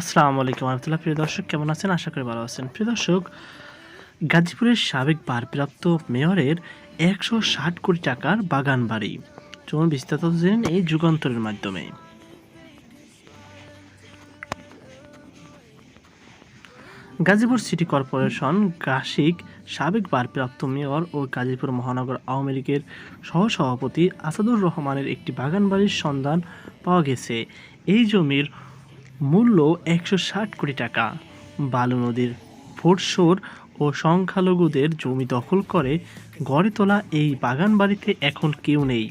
আসসালামু আলাইকুম রহমতুল্লাহ। প্রিয় দর্শক, কেমন আছেন? আশা করি ভালো আছেন। প্রিয় দর্শক, গাজীপুরের সাবেক ভারপ্রাপ্ত মেয়রের একশো ষাট কোটি টাকার বাগান বাড়ি। চলুন বিস্তারিত জেনে এই যুগান্তরের মাধ্যমে। গাজীপুর সিটি কর্পোরেশন গাসিক সাবেক ভারপ্রাপ্ত মেয়র ও গাজীপুর মহানগর আওয়ামী লীগের সহসভাপতি আসাদুর রহমানের একটি বাগান বাড়ির সন্ধান পাওয়া গেছে। এই জমির মূল্য একশো ষাট কোটি টাকা। বালু নদীর ফোরশোর ও সংখ্যালঘুদের জমি দখল করে গড়ে তোলা এই বাগান বাড়িতে এখন কেউ নেই।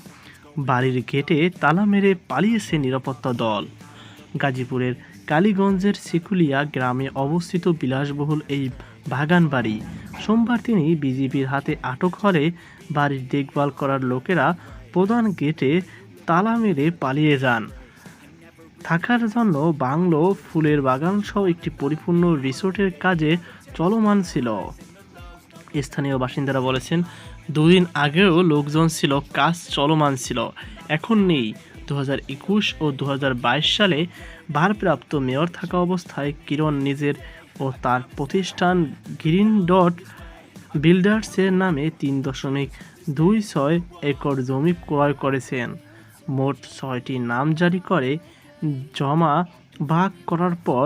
বাড়ির গেটে তালা মেরে পালিয়েছে নিরাপত্তা দল। গাজীপুরের কালীগঞ্জের সিকুলিয়া গ্রামে অবস্থিত বিলাসবহুল এই বাগান বাড়ি। সোমবার তিনি বিজিবির হাতে আটক হলে বাড়ির দেখভাল করার লোকেরা প্রধান গেটে তালা মেরে পালিয়ে যান। থাকার জন্য বাংলো ফুলের বাগান সহ একটি পরিপূর্ণ রিসোর্টের কাজে চলমান ছিল। স্থানীয় বাসিন্দারা বলেছেন, দুদিন আগেও লোকজন ছিল, কাজ চলমান ছিল। এখন নেই। দু ও দু হাজার বাইশ সালে ভারপ্রাপ্ত মেয়র থাকা অবস্থায় কিরণ নিজের ও তার প্রতিষ্ঠান গ্রিন ডট বিল্ডার্সের নামে তিন দশমিক দুই ছয় একর জমি ক্রয় করেছেন। মোট ছয়টি নাম জারি করে জমা ভাগ করার পর,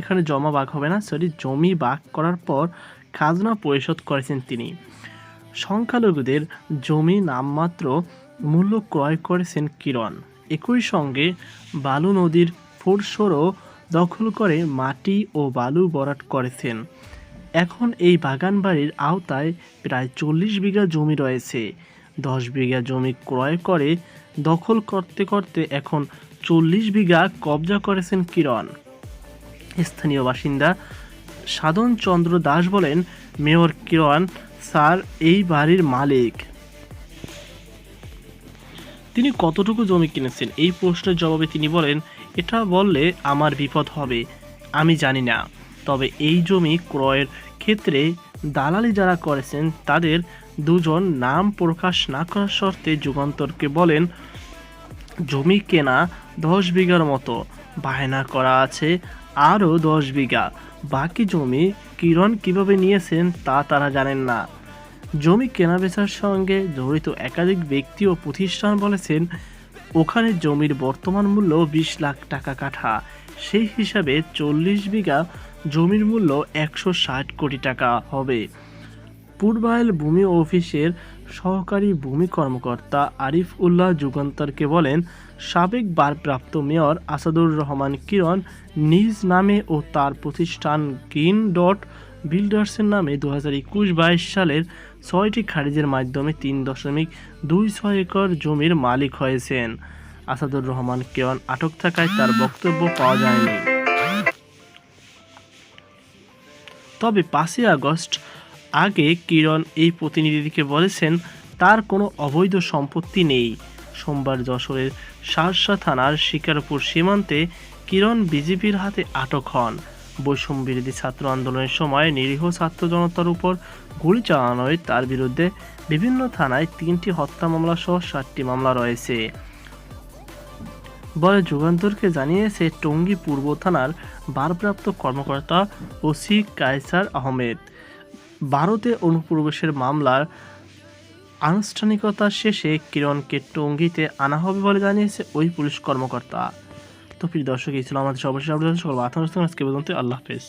এখানে জমা ভাগ হবে না সরি জমি ভাগ করার পর খাজনা পরিশোধ করেছেন তিনি। সংখ্যালঘুদের জমি নামমাত্র মূল্য ক্রয় করেছেন কিরণ। একই সঙ্গে বালু নদীর ফোরসোরও দখল করে মাটি ও বালু বরাট করেছেন। এখন এই বাগান বাড়ির আওতায় প্রায় চল্লিশ বিঘা জমি রয়েছে। দশ বিঘা জমি ক্রয় করে দখল করতে করতে এখন চল্লিশ বিঘা কবজা করেছেন কিরণ। স্থানীয় বাসিন্দা সাধন চন্দ্র দাস বলেন, মেয়র কিরণ, স্যার, এই বাড়ির মালিক। তিনি কতটুকু জমি কিনেছেন? এই প্রশ্নের জবাবে তিনি বলেন, এটা বললে আমার বিপদ হবে, আমি জানি না। তবে এই জমি ক্রয়ের ক্ষেত্রে দালালি যারা করেছেন, তাদের দুজন নাম প্রকাশ না করার শর্তে যুগান্তরকে বলেন জমি কেনা দশ বিঘার মতো, বায়না করা আছে আরও দশ বিঘা। বাকি জমি কিরণ কীভাবে নিয়েছেন তা তারা জানেন না। জমি কেনাবেচার সঙ্গে জড়িত একাধিক ব্যক্তি ও প্রতিষ্ঠান বলেছেন, ওখানে জমির বর্তমান মূল্য বিশ লাখ টাকা কাঠা। সেই হিসাবে চল্লিশ বিঘা জমির মূল্য একশো ষাট কোটি টাকা হবে। পূর্বাইল ভূমি অফিসের সহকারী ভূমি কর্মকর্তা আরিফ উল্লাহ যুগান্তরকে বলেন, সাবেক বারপ্রাপ্ত মেয়র আসাদুর রহমান কিরণ নিজ নামে ও তার প্রতিষ্ঠান গ্রিন ডট বিল্ডার্সের নামে দু হাজার একুশ বাইশ সালের ছয়টি খারিজের মাধ্যমে তিন দশমিক দুই ছয় একর জমির মালিক হয়েছেন। আসাদুর রহমান কিরণ আটক থাকায় তার বক্তব্য পাওয়া যায়নি। তবে পাঁচই আগস্ট আগে কিরণ এই প্রতিনিধিকে বলেছেন, তার কোনো অবৈধ সম্পত্তি নেই। সোমবার যশোরের শার্শা থানার শিকারপুর সীমান্তে কিরণ বিজেপির হাতে আটক হন। বৈষম্য বিরোধী ছাত্র আন্দোলনের সময় নিরীহ ছাত্র জনতার উপর গুলি চালানোয় তার বিরুদ্ধে বিভিন্ন থানায় তিনটি হত্যা মামলা সহ সাতটি মামলা রয়েছে। বলে যুগান্তরকে জানিয়েছে, টঙ্গী পূর্ব থানার ভারপ্রাপ্ত কর্মকর্তা ওসি কায়সার আহমেদ। ভারতে অনুপ্রবেশের মামলার আনুষ্ঠানিকতা শেষে কিরণকে টঙ্গিতে আনা হবে বলে জানিয়েছে ওই পুলিশ কর্মকর্তা। তো প্রিয় দর্শক, এই ছিল আমাদের সর্বশেষ সকল আত্মস্থ আজকে পর্যন্ত আল্লাহ হাফেজ।